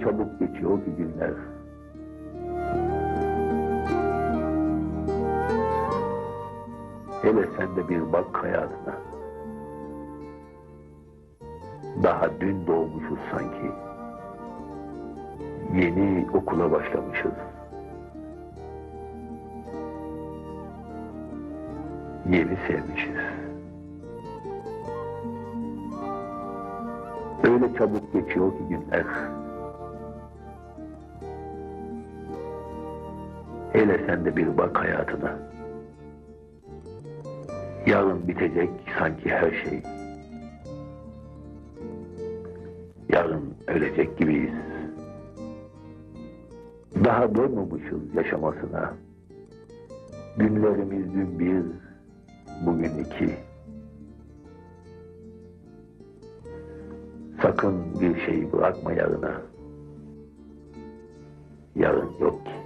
Çabuk geçiyor ki günler. Hele sen de bir bak hayatına. Daha dün doğmuşuz sanki. Yeni okula başlamışız. Yeni sevmişiz. Öyle çabuk geçiyor ki günler. Hele sen de bir bak hayatına. Yarın bitecek sanki her şey. Yarın ölecek gibiyiz. Daha doymamışız yaşamasına. Günlerimiz dün bir, bugün iki. Sakın bir şey bırakma yarına. Yarın yok ki.